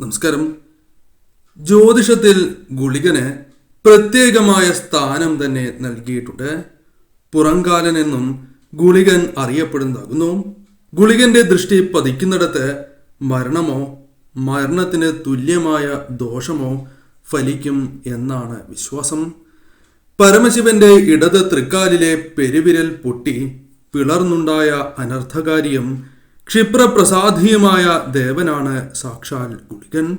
നമസ്കാരം. ജ്യോതിഷത്തിൽ ഗുളികന് പ്രത്യേകമായ സ്ഥാനം തന്നെ നൽകിയിട്ടുണ്ട്. പുറംകാലൻ എന്നും ഗുളികൻ അറിയപ്പെടുന്നതാകുന്നു. ഗുളികന്റെ ദൃഷ്ടി പതിക്കുന്നിടത്ത് മരണമോ മരണത്തിന് തുല്യമായ ദോഷമോ ഫലിക്കും എന്നാണ് വിശ്വാസം. പരമശിവന്റെ ഇടത് തൃക്കാലിലെ പെരുവിരൽ പൊട്ടി പിളർന്നുണ്ടായ അനർത്ഥകാരിയും ക്ഷിപ്രപ്രസാദിയുമായ ദേവനാണ് സാക്ഷാൽ ഗുളികൻ.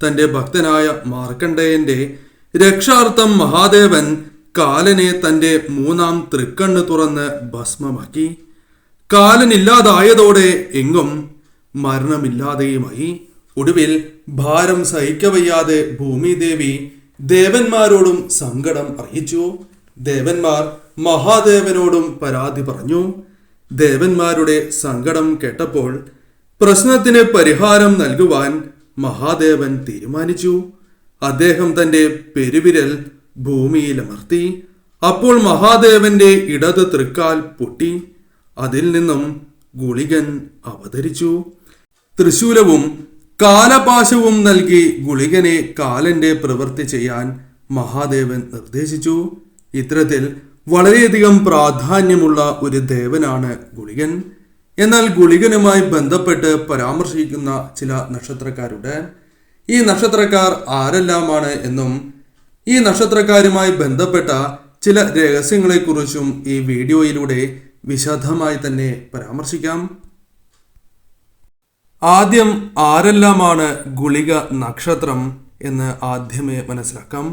തന്റെ ഭക്തനായ മാർക്കണ്ഡേയന്റെ രക്ഷാർത്ഥം മഹാദേവൻ കാലനെ തന്റെ മൂന്നാം തൃക്കണ്ണ് തുറന്ന് ഭസ്മമാക്കി. കാലനില്ലാതായതോടെ എങ്ങും മരണമില്ലാതെയുമായി. ഒടുവിൽ ഭാരം സഹിക്കവയ്യാതെ ഭൂമിദേവി ദേവന്മാരോടും സങ്കടം അറിയിച്ചു. ദേവന്മാർ മഹാദേവനോടും പരാതി പറഞ്ഞു. ദേവന്മാരുടെ സങ്കടം കേട്ടപ്പോൾ പ്രശ്നത്തിന് പരിഹാരം നൽകുവാൻ മഹാദേവൻ തീരുമാനിച്ചു. അദ്ദേഹം തന്റെ പെരുവിരൽ ഭൂമിയിലമർത്തി അപ്പോൾ മഹാദേവന്റെ ഇടത് തൃക്കാൽ പൊട്ടി. അതിൽ നിന്നും ഗുളികൻ അവതരിച്ചു. തൃശൂലവും കാലപാശവും നൽകി ഗുളികനെ കാലന്റെ പ്രവൃത്തി ചെയ്യാൻ മഹാദേവൻ നിർദ്ദേശിച്ചു. ഇത്തരത്തിൽ വളരെയധികം പ്രാധാന്യമുള്ള ഒരു ദേവനാണ് ഗുളികൻ. എന്നാൽ ഗുളികനുമായി ബന്ധപ്പെട്ട് പരാമർശിക്കുന്ന ചില നക്ഷത്രക്കാരുടെ ഈ നക്ഷത്രക്കാർ ആരെല്ലാമാണ് എന്നും ഈ നക്ഷത്രക്കാരുമായി ബന്ധപ്പെട്ട ചില രഹസ്യങ്ങളെക്കുറിച്ചും ഈ വീഡിയോയിലൂടെ വിശദമായി തന്നെ പരാമർശിക്കാം. ആദ്യം ആരെല്ലാമാണ് ഗുളിക നക്ഷത്രം എന്ന് ആദ്യമേ മനസ്സിലാക്കാം.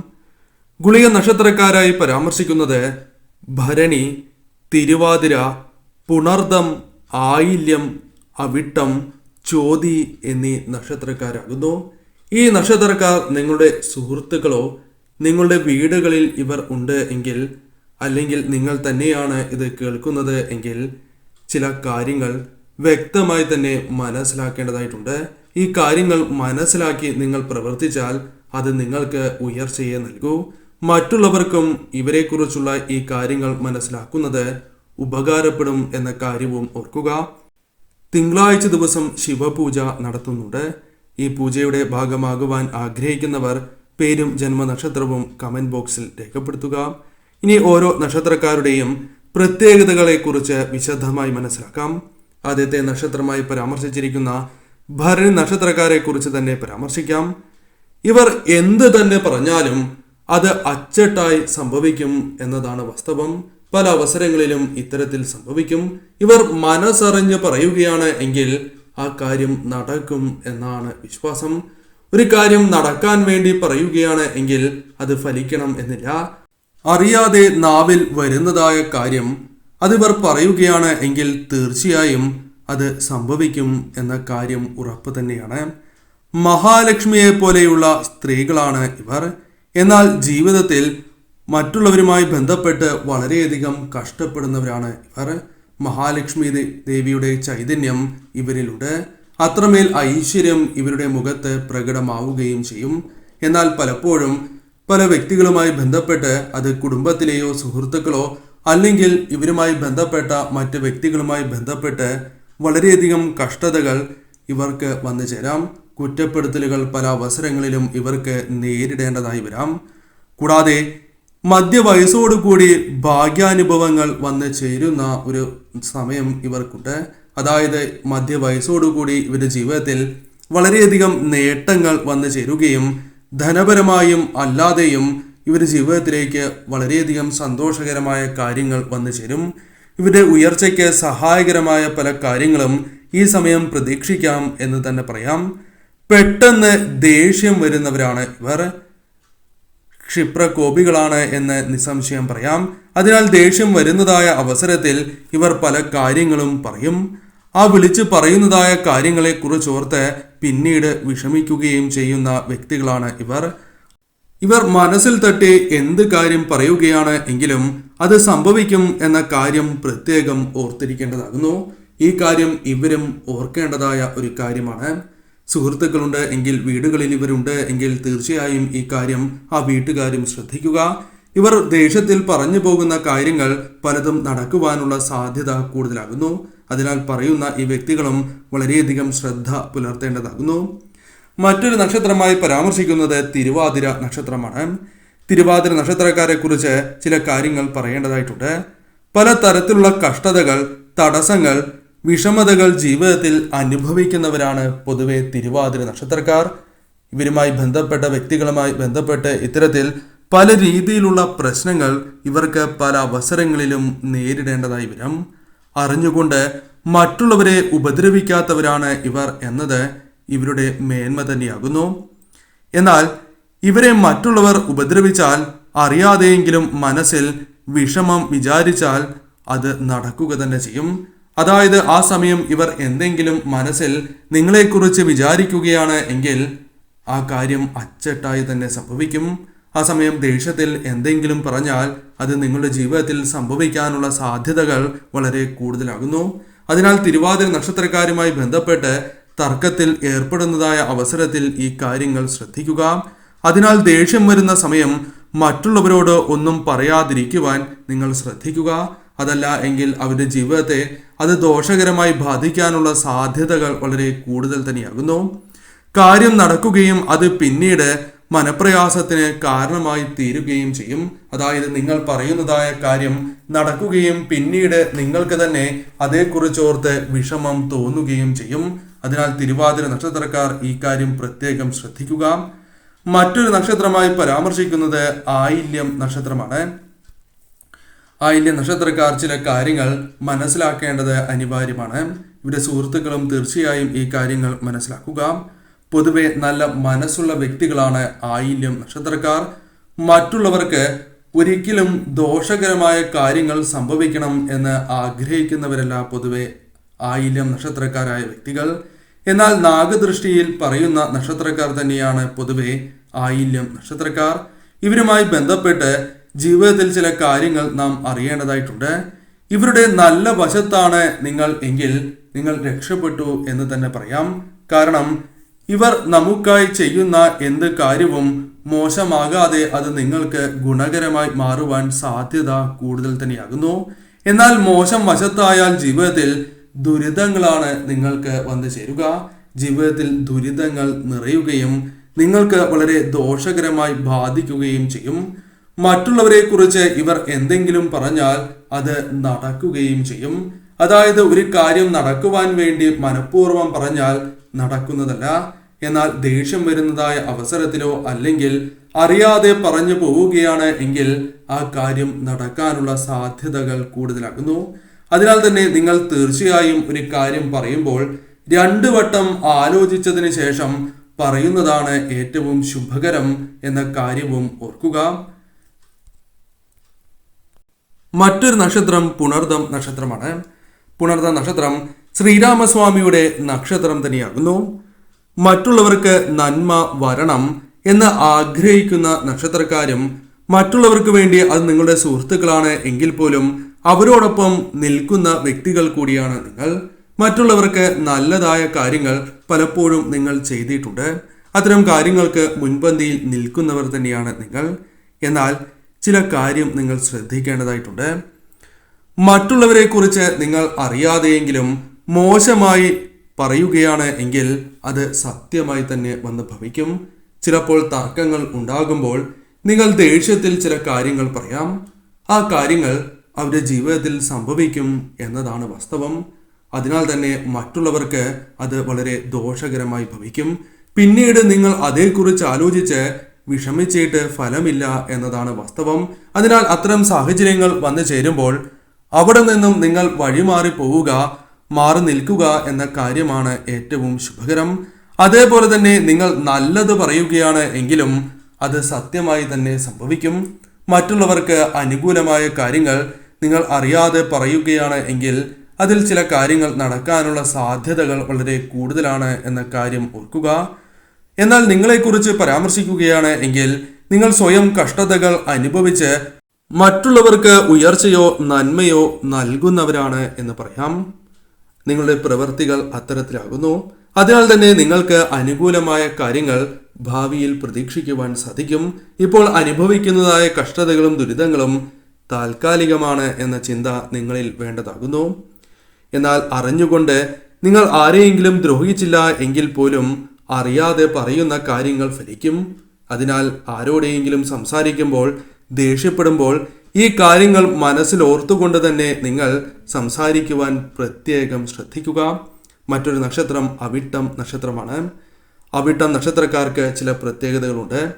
ഗുളിക നക്ഷത്രക്കാരായി പരാമർശിക്കുന്നത് ഭരണി തിരുവാതിര പുണർദം ആയില്യം അവിട്ടം ചോതി എന്നീ നക്ഷത്രക്കാരാകുന്നു. ഈ നക്ഷത്രക്കാർ നിങ്ങളുടെ സുഹൃത്തുക്കളോ നിങ്ങളുടെ വീടുകളിൽ ഇവർ ഉണ്ട് എങ്കിൽ അല്ലെങ്കിൽ നിങ്ങൾ തന്നെയാണ് ഇത് കേൾക്കുന്നത് എങ്കിൽ ചില കാര്യങ്ങൾ വ്യക്തമായി തന്നെ മനസ്സിലാക്കേണ്ടതായിട്ടുണ്ട്. ഈ കാര്യങ്ങൾ മനസ്സിലാക്കി നിങ്ങൾ പ്രവർത്തിച്ചാൽ അത് നിങ്ങൾക്ക് ഉയർച്ചയെ നൽകൂ. മറ്റുള്ളവർക്കും ഇവരെക്കുറിച്ചുള്ള ഈ കാര്യങ്ങൾ മനസ്സിലാക്കുന്നത് ഉപകാരപ്പെടും എന്ന കാര്യവും ഓർക്കുക. തിങ്കളാഴ്ച ദിവസം ശിവപൂജ നടത്തുന്നുണ്ട്. ഈ പൂജയുടെ ഭാഗമാകുവാൻ ആഗ്രഹിക്കുന്നവർ പേരും ജന്മനക്ഷത്രവും കമന്റ് ബോക്സിൽ രേഖപ്പെടുത്തുക. ഇനി ഓരോ നക്ഷത്രക്കാരുടെയും പ്രത്യേകതകളെക്കുറിച്ച് വിശദമായി മനസ്സിലാക്കാം. ആദ്യത്തെ നക്ഷത്രമായി പരാമർശിച്ചിരിക്കുന്ന ഭരണി നക്ഷത്രക്കാരെ കുറിച്ച് തന്നെ പരാമർശിക്കാം. ഇവർ എന്ത് തന്നെ പറഞ്ഞാലും അത് അച്ചട്ടായി സംഭവിക്കും എന്നതാണ് വാസ്തവം. പല അവസരങ്ങളിലും ഇത്തരത്തിൽ സംഭവിക്കും. ഇവർ മനസ്സറിഞ്ഞ് പറയുകയാണ് എങ്കിൽ ആ കാര്യം നടക്കും എന്നാണ് വിശ്വാസം. ഒരു കാര്യം നടക്കാൻ വേണ്ടി പറയുകയാണ് എങ്കിൽ അത് ഫലിക്കണം എന്നില്ല. അറിയാതെ നാവിൽ വരുന്നതായ കാര്യം അതിവർ പറയുകയാണ് എങ്കിൽ തീർച്ചയായും അത് സംഭവിക്കും എന്ന കാര്യം ഉറപ്പ് തന്നെയാണ്. മഹാലക്ഷ്മിയെ പോലെയുള്ള സ്ത്രീകളാണ് ഇവർ. എന്നാൽ ജീവിതത്തിൽ മറ്റുള്ളവരുമായി ബന്ധപ്പെട്ട് വളരെയധികം കഷ്ടപ്പെടുന്നവരാണ് ഇവർ. മഹാലക്ഷ്മി ദേവിയുടെ ചൈതന്യം ഇവരിലുണ്ട്. അത്രമേൽ ഐശ്വര്യം ഇവരുടെ മുഖത്ത് പ്രകടമാവുകയും ചെയ്യും. എന്നാൽ പലപ്പോഴും പല വ്യക്തികളുമായി ബന്ധപ്പെട്ട് അത് കുടുംബത്തിലെയോ സുഹൃത്തുക്കളോ അല്ലെങ്കിൽ ഇവരുമായി ബന്ധപ്പെട്ട മറ്റ് വ്യക്തികളുമായി ബന്ധപ്പെട്ട് വളരെയധികം കഷ്ടതകൾ ഇവർക്ക് വന്നു ചേരാം. കുറ്റപ്പെടുത്തലുകൾ പല അവസരങ്ങളിലും ഇവർക്ക് നേരിടേണ്ടതായി വരാം. കൂടാതെ മധ്യവയസ്സോടുകൂടി ഭാഗ്യാനുഭവങ്ങൾ വന്ന് ചേരുന്ന ഒരു സമയം ഇവർക്കുണ്ട്. അതായത് മധ്യവയസ്സോടുകൂടി ഇവരുടെ ജീവിതത്തിൽ വളരെയധികം നേട്ടങ്ങൾ വന്നു ചേരുകയും ധനപരമായും അല്ലാതെയും ഇവരുടെ ജീവിതത്തിലേക്ക് വളരെയധികം സന്തോഷകരമായ കാര്യങ്ങൾ വന്നു ചേരും. ഇവരുടെ ഉയർച്ചയ്ക്ക് സഹായകരമായ പല കാര്യങ്ങളും ഈ സമയം പ്രതീക്ഷിക്കാം എന്ന് തന്നെ പറയാം. പെട്ടെന്ന് ദേഷ്യം വരുന്നവരാണ്. ഇവർ ക്ഷിപ്രകോപികളാണ് എന്ന് നിസ്സംശയം പറയാം. അതിനാൽ ദേഷ്യം വരുന്നതായ അവസരത്തിൽ ഇവർ പല കാര്യങ്ങളും പറയും. ആ വിളിച്ച് പറയുന്നതായ കാര്യങ്ങളെ കുറിച്ചോർത്ത് പിന്നീട് വിഷമിക്കുകയും ചെയ്യുന്ന വ്യക്തികളാണ് ഇവർ. ഇവർ മനസ്സിൽ തട്ടി എന്ത് കാര്യം പറയുകയാണ് എങ്കിലും അത് സംഭവിക്കും എന്ന കാര്യം പ്രത്യേകം ഓർത്തിരിക്കേണ്ടതാകുന്നു. ഈ കാര്യം ഇവരും ഓർക്കേണ്ടതായ ഒരു കാര്യമാണ്. സുഹൃത്തുക്കളുണ്ട് എങ്കിൽ വീടുകളിൽ ഇവരുണ്ട് എങ്കിൽ തീർച്ചയായും ഈ കാര്യം ആ വീട്ടുകാരും ശ്രദ്ധിക്കുക. ഇവർ ദേഷ്യത്തിൽ പറഞ്ഞു പോകുന്ന കാര്യങ്ങൾ പലതും നടക്കുവാനുള്ള സാധ്യത കൂടുതലാകുന്നു. അതിനാൽ പറയുന്ന ഈ വ്യക്തികളും വളരെയധികം ശ്രദ്ധ പുലർത്തേണ്ടതാകുന്നു. മറ്റൊരു നക്ഷത്രമായി പരാമർശിക്കുന്നത് തിരുവാതിര നക്ഷത്രമാണ്. തിരുവാതിര നക്ഷത്രക്കാരെ കുറിച്ച് ചില കാര്യങ്ങൾ പറയേണ്ടതായിട്ടുണ്ട്. പല തരത്തിലുള്ള കഷ്ടതകൾ തടസ്സങ്ങൾ വിഷമതകൾ ജീവിതത്തിൽ അനുഭവിക്കുന്നവരാണ് പൊതുവെ തിരുവാതിര നക്ഷത്രക്കാർ. ഇവരുമായി ബന്ധപ്പെട്ട വ്യക്തികളുമായി ബന്ധപ്പെട്ട് ഇത്തരത്തിൽ പല രീതിയിലുള്ള പ്രശ്നങ്ങൾ ഇവർക്ക് പല അവസരങ്ങളിലും നേരിടേണ്ടതായി വരും. അറിഞ്ഞുകൊണ്ട് മറ്റുള്ളവരെ ഉപദ്രവിക്കാത്തവരാണ് ഇവർ എന്നത് ഇവരുടെ മേന്മ തന്നെയാകുന്നു. എന്നാൽ ഇവരെ മറ്റുള്ളവർ ഉപദ്രവിച്ചാൽ അറിയാതെയെങ്കിലും മനസ്സിൽ വിഷമം വിചാരിച്ചാൽ അത് നടക്കുക തന്നെ ചെയ്യും. അതായത് ആ സമയം ഇവർ എന്തെങ്കിലും മനസ്സിൽ നിങ്ങളെക്കുറിച്ച് വിചാരിക്കുകയാണ് എങ്കിൽ ആ കാര്യം അച്ചട്ടായി തന്നെ സംഭവിക്കും. ആ സമയം ദേഷ്യത്തിൽ എന്തെങ്കിലും പറഞ്ഞാൽ അത് നിങ്ങളുടെ ജീവിതത്തിൽ സംഭവിക്കാനുള്ള സാധ്യതകൾ വളരെ കൂടുതലാകുന്നു. അതിനാൽ തിരുവാതിര നക്ഷത്രക്കാരുമായി ബന്ധപ്പെട്ട് തർക്കത്തിൽ ഏർപ്പെടുന്നതായ അവസരത്തിൽ ഈ കാര്യങ്ങൾ ശ്രദ്ധിക്കുക. അതിനാൽ ദേഷ്യം വരുന്ന സമയം മറ്റുള്ളവരോട് ഒന്നും പറയാതിരിക്കുവാൻ നിങ്ങൾ ശ്രദ്ധിക്കുക. അതല്ല എങ്കിൽ അവരുടെ ജീവിതത്തെ അത് ദോഷകരമായി ബാധിക്കാനുള്ള സാധ്യതകൾ വളരെ കൂടുതൽ തന്നെയാകുന്നു. കാര്യം നടക്കുകയും അത് പിന്നീട് മനപ്രയാസത്തിന് കാരണമായി തീരുകയും ചെയ്യും. അതായത് നിങ്ങൾ പറയുന്നതായ കാര്യം നടക്കുകയും പിന്നീട് നിങ്ങൾക്ക് തന്നെ അതേക്കുറിച്ചോർത്ത് വിഷമം തോന്നുകയും ചെയ്യും. അതിനാൽ തിരുവാതിര നക്ഷത്രക്കാർ ഈ കാര്യം പ്രത്യേകം ശ്രദ്ധിക്കുക. മറ്റൊരു നക്ഷത്രമായി പരാമർശിക്കുന്നത് ആയില്യം നക്ഷത്രമാണ്. ആയില്യം നക്ഷത്രക്കാർ ചില കാര്യങ്ങൾ മനസ്സിലാക്കേണ്ടത് അനിവാര്യമാണ്. ഇവരുടെ സുഹൃത്തുക്കളും തീർച്ചയായും ഈ കാര്യങ്ങൾ മനസ്സിലാക്കുക. പൊതുവെ നല്ല മനസ്സുള്ള വ്യക്തികളാണ് ആയില്യം നക്ഷത്രക്കാർ. മറ്റുള്ളവർക്ക് ഒരിക്കലും ദോഷകരമായ കാര്യങ്ങൾ സംഭവിക്കണം എന്ന് ആഗ്രഹിക്കുന്നവരല്ല പൊതുവെ ആയില്യം നക്ഷത്രക്കാരായ വ്യക്തികൾ. എന്നാൽ നാഗദൃഷ്ടിയിൽ പറയുന്ന നക്ഷത്രക്കാർ തന്നെയാണ് പൊതുവെ ആയില്യം നക്ഷത്രക്കാർ. ഇവരുമായി ബന്ധപ്പെട്ട് ജീവിതത്തിൽ ചില കാര്യങ്ങൾ നാം അറിയേണ്ടതായിട്ടുണ്ട്. ഇവരുടെ നല്ല വശത്താണ് നിങ്ങൾ എങ്കിൽ നിങ്ങൾ രക്ഷപ്പെട്ടു എന്ന് തന്നെ പറയാം. കാരണം ഇവർ നമുക്കായി ചെയ്യുന്ന എന്ത് കാര്യവും മോശമാകാതെ അത് നിങ്ങൾക്ക് ഗുണകരമായി മാറുവാൻ സാധ്യത കൂടുതൽ തന്നെയാകുന്നു. എന്നാൽ മോശം വശത്തായാൽ ജീവിതത്തിൽ ദുരിതങ്ങളാണ് നിങ്ങൾക്ക് വന്നു ചേരുക. ജീവിതത്തിൽ ദുരിതങ്ങൾ നിറയുകയും നിങ്ങൾക്ക് വളരെ ദോഷകരമായി ബാധിക്കുകയും ചെയ്യും. മറ്റുള്ളവരെ കുറിച്ച് ഇവർ എന്തെങ്കിലും പറഞ്ഞാൽ അത് നടക്കുകയും ചെയ്യും. അതായത് ഒരു കാര്യം നടക്കുവാൻ വേണ്ടി മനഃപൂർവം പറഞ്ഞാൽ നടക്കുന്നതല്ല. എന്നാൽ ദേഷ്യം വരുന്നതായ അവസരത്തിലോ അല്ലെങ്കിൽ അറിയാതെ പറഞ്ഞു പോവുകയാണ് എങ്കിൽ ആ കാര്യം നടക്കാനുള്ള സാധ്യതകൾ കൂടുതലാകുന്നു. അതിനാൽ തന്നെ നിങ്ങൾ തീർച്ചയായും ഒരു കാര്യം പറയുമ്പോൾ രണ്ടു വട്ടം ആലോചിച്ചതിന് ശേഷം പറയുന്നതാണ് ഏറ്റവും ശുഭകരം എന്ന കാര്യവും ഓർക്കുക. മറ്റൊരു നക്ഷത്രം പുണർദം നക്ഷത്രമാണ്. പുണർദ നക്ഷത്രം ശ്രീരാമസ്വാമിയുടെ നക്ഷത്രം തന്നെയാകുന്നു. മറ്റുള്ളവർക്ക് നന്മ വരണം എന്ന് ആഗ്രഹിക്കുന്ന നക്ഷത്രക്കാരും മറ്റുള്ളവർക്ക് വേണ്ടി അത് നിങ്ങളുടെ സുഹൃത്തുക്കളാണ് എങ്കിൽ പോലും അവരോടൊപ്പം നിൽക്കുന്ന വ്യക്തികൾ കൂടിയാണ് നിങ്ങൾ. മറ്റുള്ളവർക്ക് നല്ലതായ കാര്യങ്ങൾ പലപ്പോഴും നിങ്ങൾ ചെയ്തിട്ടുണ്ട്. അത്തരം കാര്യങ്ങൾക്ക് മുൻപന്തിയിൽ നിൽക്കുന്നവർ തന്നെയാണ് നിങ്ങൾ. എന്നാൽ ചില കാര്യം നിങ്ങൾ ശ്രദ്ധിക്കേണ്ടതായിട്ടുണ്ട്. മറ്റുള്ളവരെ കുറിച്ച് നിങ്ങൾ അറിയാതെയെങ്കിലും മോശമായി പറയുകയാണ് എങ്കിൽ അത് സത്യമായി തന്നെ വന്ന് ഭവിക്കും. ചിലപ്പോൾ തർക്കങ്ങൾ ഉണ്ടാകുമ്പോൾ നിങ്ങൾ ദേഷ്യത്തിൽ ചില കാര്യങ്ങൾ പറയാം. ആ കാര്യങ്ങൾ അവരുടെ ജീവിതത്തിൽ സംഭവിക്കും എന്നതാണ് വാസ്തവം. അതിനാൽ തന്നെ മറ്റുള്ളവർക്ക് അത് വളരെ ദോഷകരമായി ഭവിക്കും. പിന്നീട് നിങ്ങൾ അതേക്കുറിച്ച് ആലോചിച്ച് വിഷമിച്ചിട്ട് ഫലമില്ല എന്നതാണ് വാസ്തവം. അതിനാൽ അത്തരം സാഹചര്യങ്ങൾ വന്നു ചേരുമ്പോൾ അവിടെ നിന്നും നിങ്ങൾ വഴിമാറി പോവുക മാറി നിൽക്കുക എന്ന കാര്യമാണ് ഏറ്റവും ശുഭകരം. അതേപോലെ തന്നെ നിങ്ങൾ നല്ലത് പറയുകയാണ് എങ്കിലും അത് സത്യമായി തന്നെ സംഭവിക്കും. മറ്റുള്ളവർക്ക് അനുകൂലമായ കാര്യങ്ങൾ നിങ്ങൾ അറിയാതെ പറയുകയാണ് എങ്കിൽ അതിൽ ചില കാര്യങ്ങൾ നടക്കാനുള്ള സാധ്യതകൾ വളരെ കൂടുതലാണ് എന്ന കാര്യം ഓർക്കുക. എന്നാൽ നിങ്ങളെക്കുറിച്ച് പരാമർശിക്കുകയാണ് എങ്കിൽ നിങ്ങൾ സ്വയം കഷ്ടതകൾ അനുഭവിച്ച് മറ്റുള്ളവർക്ക് ഉയർച്ചയോ നന്മയോ നൽകുന്നവരാണ് എന്ന് പറയാം. നിങ്ങളുടെ പ്രവൃത്തികൾ അത്തരത്തിലാകുന്നു. അതിനാൽ തന്നെ നിങ്ങൾക്ക് അനുകൂലമായ കാര്യങ്ങൾ ഭാവിയിൽ പ്രതീക്ഷിക്കുവാൻ സാധിക്കും. ഇപ്പോൾ അനുഭവിക്കുന്നതായ കഷ്ടതകളും ദുരിതങ്ങളും താൽക്കാലികമാണ് എന്ന ചിന്ത നിങ്ങളിൽ വേണ്ടതാകുന്നു. എന്നാൽ അറിഞ്ഞുകൊണ്ട് നിങ്ങൾ ആരെയെങ്കിലും ദ്രോഹിച്ചില്ല എങ്കിൽ പോലും അറിയാതെ പറയുന്ന കാര്യങ്ങൾ ഫലിക്കും. അതിനാൽ ആരോടെയെങ്കിലും സംസാരിക്കുമ്പോൾ ദേഷ്യപ്പെടുമ്പോൾ ഈ കാര്യങ്ങൾ മനസ്സിൽ ഓർത്തുകൊണ്ട് തന്നെ നിങ്ങൾ സംസാരിക്കുവാൻ പ്രത്യേകം ശ്രദ്ധിക്കുക. മറ്റൊരു നക്ഷത്രം അവിട്ടം നക്ഷത്രമാണ്. അവിട്ടം നക്ഷത്രക്കാർക്ക് ചില പ്രത്യേകതകളുണ്ട്.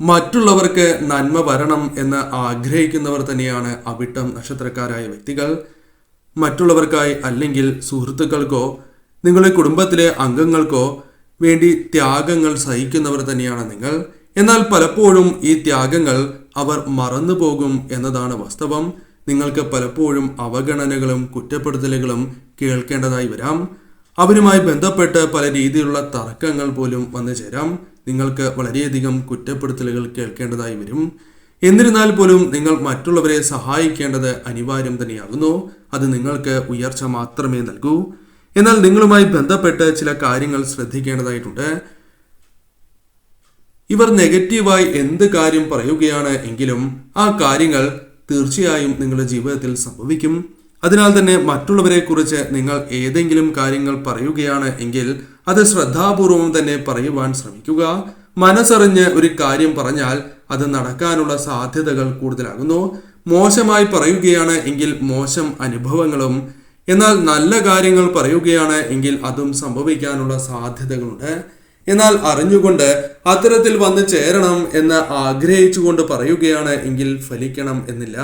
മറ്റുള്ളവർക്ക് നന്മ വരണം എന്ന് ആഗ്രഹിക്കുന്നവർ തന്നെയാണ് അവിട്ടം നക്ഷത്രക്കാരായ വ്യക്തികൾ. മറ്റുള്ളവർക്കായി അല്ലെങ്കിൽ സുഹൃത്തുക്കൾക്കോ നിങ്ങളുടെ കുടുംബത്തിലെ അംഗങ്ങൾക്കോ വേണ്ടി ത്യാഗങ്ങൾ സഹിക്കുന്നവർ തന്നെയാണ് നിങ്ങൾ. എന്നാൽ പലപ്പോഴും ഈ ത്യാഗങ്ങൾ അവർ മറന്നു പോകും എന്നതാണ് വാസ്തവം. നിങ്ങൾക്ക് പലപ്പോഴും അവഗണനകളും കുറ്റപ്പെടുത്തലുകളും കേൾക്കേണ്ടതായി വരാം. അവരുമായി ബന്ധപ്പെട്ട് പല രീതിയിലുള്ള തർക്കങ്ങൾ പോലും വന്നു ചേരാം. നിങ്ങൾക്ക് വളരെയധികം കുറ്റപ്പെടുത്തലുകൾ കേൾക്കേണ്ടതായി വരും. എന്നിരുന്നാൽ പോലും നിങ്ങൾ മറ്റുള്ളവരെ സഹായിക്കേണ്ടത് അനിവാര്യം തന്നെയാകുന്നു. അത് നിങ്ങൾക്ക് ഉയർച്ച മാത്രമേ നൽകൂ. എന്നാൽ നിങ്ങളുമായി ബന്ധപ്പെട്ട് ചില കാര്യങ്ങൾ ശ്രദ്ധിക്കേണ്ടതായിട്ടുണ്ട്. ഇവർ നെഗറ്റീവായി എന്ത് കാര്യം പറയുകയാണ് എങ്കിലും ആ കാര്യങ്ങൾ തീർച്ചയായും നിങ്ങളുടെ ജീവിതത്തിൽ സംഭവിക്കും. അതിനാൽ തന്നെ മറ്റുള്ളവരെ കുറിച്ച് നിങ്ങൾ ഏതെങ്കിലും കാര്യങ്ങൾ പറയുകയാണ് എങ്കിൽ അത് ശ്രദ്ധാപൂർവം തന്നെ പറയുവാൻ ശ്രമിക്കുക. മനസ്സറിഞ്ഞ് ഒരു കാര്യം പറഞ്ഞാൽ അത് നടക്കാനുള്ള സാധ്യതകൾ കൂടുതലാകുന്നു. മോശമായി പറയുകയാണ് എങ്കിൽ മോശം അനുഭവങ്ങളും എന്നാൽ നല്ല കാര്യങ്ങൾ പറയുകയാണ് എങ്കിൽ അതും സംഭവിക്കാനുള്ള സാധ്യതകളുണ്ട്. എന്നാൽ അറിഞ്ഞുകൊണ്ട് അത്തരത്തിൽ വന്ന് ചേരണം എന്ന് ആഗ്രഹിച്ചുകൊണ്ട് പറയുകയാണ് എങ്കിൽ ഫലിക്കണം എന്നില്ല.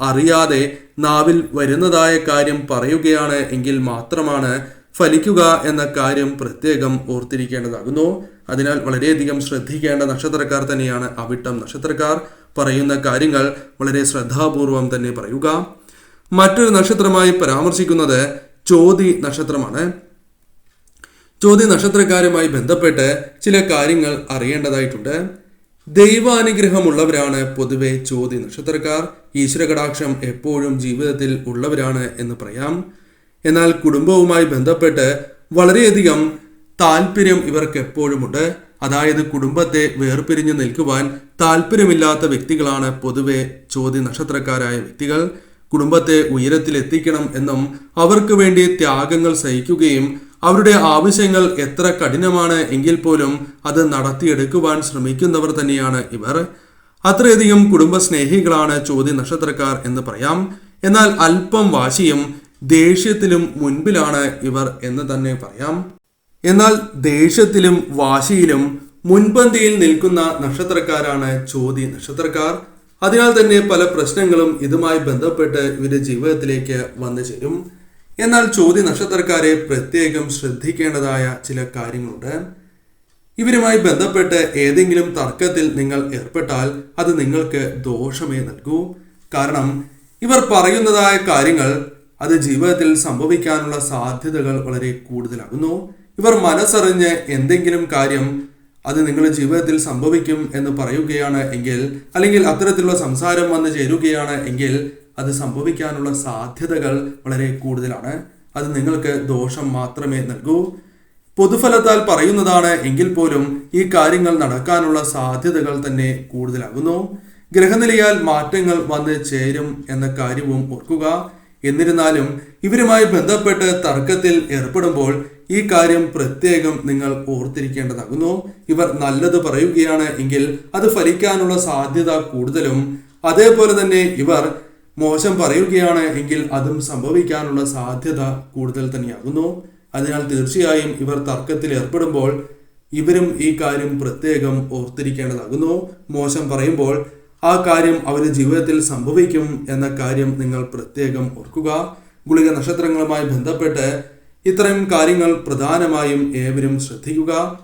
അറിയാതെ നാവിൽ വരുന്നതായ കാര്യം പറയുകയാണ് എങ്കിൽ മാത്രമാണ് ഫലിക്കുക എന്ന കാര്യം പ്രത്യേകം ഓർത്തിരിക്കേണ്ടതാകുന്നു. അതിനാൽ വളരെയധികം ശ്രദ്ധിക്കേണ്ട നക്ഷത്രക്കാർ തന്നെയാണ് അവിട്ടം നക്ഷത്രക്കാർ. പറയുന്ന കാര്യങ്ങൾ വളരെ ശ്രദ്ധാപൂർവം തന്നെ പറയുക. മറ്റൊരു നക്ഷത്രമായി പരാമർശിക്കുന്നത് ചോതി നക്ഷത്രമാണ്. ചോതി നക്ഷത്രക്കാരുമായി ബന്ധപ്പെട്ട് ചില കാര്യങ്ങൾ അറിയേണ്ടതായിട്ടുണ്ട്. ദൈവാനുഗ്രഹമുള്ളവരാണ് പൊതുവെ ചോതി നക്ഷത്രക്കാർ. ഈശ്വരകടാക്ഷം എപ്പോഴും ജീവിതത്തിൽ ഉള്ളവരാണ് എന്ന് പറയാം. എന്നാൽ കുടുംബവുമായി ബന്ധപ്പെട്ട് വളരെയധികം താല്പര്യം ഇവർക്ക് എപ്പോഴുമുണ്ട്. അതായത് കുടുംബത്തെ വേർപിരിഞ്ഞു നിൽക്കുവാൻ താല്പര്യമില്ലാത്ത വ്യക്തികളാണ് പൊതുവെ ചോതി നക്ഷത്രക്കാരായ വ്യക്തികൾ. കുടുംബത്തെ ഉയരത്തിലെത്തിക്കണം എന്നും അവർക്ക് വേണ്ടി ത്യാഗങ്ങൾ സഹിക്കുകയും അവരുടെ ആവശ്യങ്ങൾ എത്ര കഠിനമാണ് എങ്കിൽ പോലും അത് നടത്തിയെടുക്കുവാൻ ശ്രമിക്കുന്നവർ തന്നെയാണ് ഇവർ. അത്രയധികം കുടുംബ സ്നേഹികളാണ് ചോദ്യ നക്ഷത്രക്കാർ എന്ന് പറയാം. എന്നാൽ അല്പം വാശിയും ദേഷ്യത്തിലും മുൻപിലാണ് ഇവർ എന്ന് തന്നെ പറയാം. എന്നാൽ ദേഷ്യത്തിലും വാശിയിലും മുൻപന്തിയിൽ നിൽക്കുന്ന നക്ഷത്രക്കാരാണ് ചോദ്യ നക്ഷത്രക്കാർ അതിനാൽ തന്നെ പല പ്രശ്നങ്ങളും ഇതുമായി ബന്ധപ്പെട്ട് ഇവരുടെ ജീവിതത്തിലേക്ക് വന്നു ചേരും. എന്നാൽ ചോദ്യ നക്ഷത്രക്കാരെ പ്രത്യേകം ശ്രദ്ധിക്കേണ്ടതായ ചില കാര്യങ്ങളുണ്ട്. ഇവരുമായി ബന്ധപ്പെട്ട് ഏതെങ്കിലും തർക്കത്തിൽ നിങ്ങൾ ഏർപ്പെട്ടാൽ അത് നിങ്ങൾക്ക് ദോഷമേ നൽകൂ. കാരണം ഇവർ പറയുന്നതായ കാര്യങ്ങൾ അത് ജീവിതത്തിൽ സംഭവിക്കാനുള്ള സാധ്യതകൾ വളരെ കൂടുതലാകുന്നു. ഇവർ മനസ്സറിഞ്ഞ് എന്തെങ്കിലും കാര്യം അത് നിങ്ങളുടെ ജീവിതത്തിൽ സംഭവിക്കും എന്ന് പറയുകയാണ് എങ്കിൽ അല്ലെങ്കിൽ അത്തരത്തിലുള്ള സംസാരം വന്ന് ചേരുകയാണ് എങ്കിൽ അത് സംഭവിക്കാനുള്ള സാധ്യതകൾ വളരെ കൂടുതലാണ്. അത് നിങ്ങൾക്ക് ദോഷം മാത്രമേ നൽകൂ. പൊതുഫലത്താൽ പറയുന്നതാണ് എങ്കിൽ പോലും ഈ കാര്യങ്ങൾ നടക്കാനുള്ള സാധ്യതകൾ തന്നെ കൂടുതലാകുന്നു. ഗ്രഹനിലയാൽ മാറ്റങ്ങൾ വന്ന് ചേരും എന്ന കാര്യവും ഓർക്കുക. എന്നിരുന്നാലും ഇവരുമായി ബന്ധപ്പെട്ട് തർക്കത്തിൽ ഏർപ്പെടുമ്പോൾ ഈ കാര്യം പ്രത്യേകം നിങ്ങൾ ഓർത്തിരിക്കേണ്ടതാകുന്നു. ഇവർ നല്ലത് പറയുകയാണ് എങ്കിൽ അത് ഫലിക്കാനുള്ള സാധ്യത കൂടുതലും. അതേപോലെ തന്നെ ഇവർ മോശം പറയുകയാണ് എങ്കിൽ അതും സംഭവിക്കാനുള്ള സാധ്യത കൂടുതൽ തന്നെയാകുന്നു. അതിനാൽ തീർച്ചയായും ഇവർ തർക്കത്തിൽ ഏർപ്പെടുമ്പോൾ ഇവരും ഈ കാര്യം പ്രത്യേകം ഓർത്തിരിക്കേണ്ടതാകുന്നു. മോശം പറയുമ്പോൾ ആ കാര്യം അവരുടെ ജീവിതത്തിൽ സംഭവിക്കും എന്ന കാര്യം നിങ്ങൾ പ്രത്യേകം ഓർക്കുക. ഗുളിക നക്ഷത്രങ്ങളുമായി ബന്ധപ്പെട്ട് ഇത്തരം കാര്യങ്ങൾ പ്രധാനമായും ഏവരും ശ്രദ്ധിക്കുക.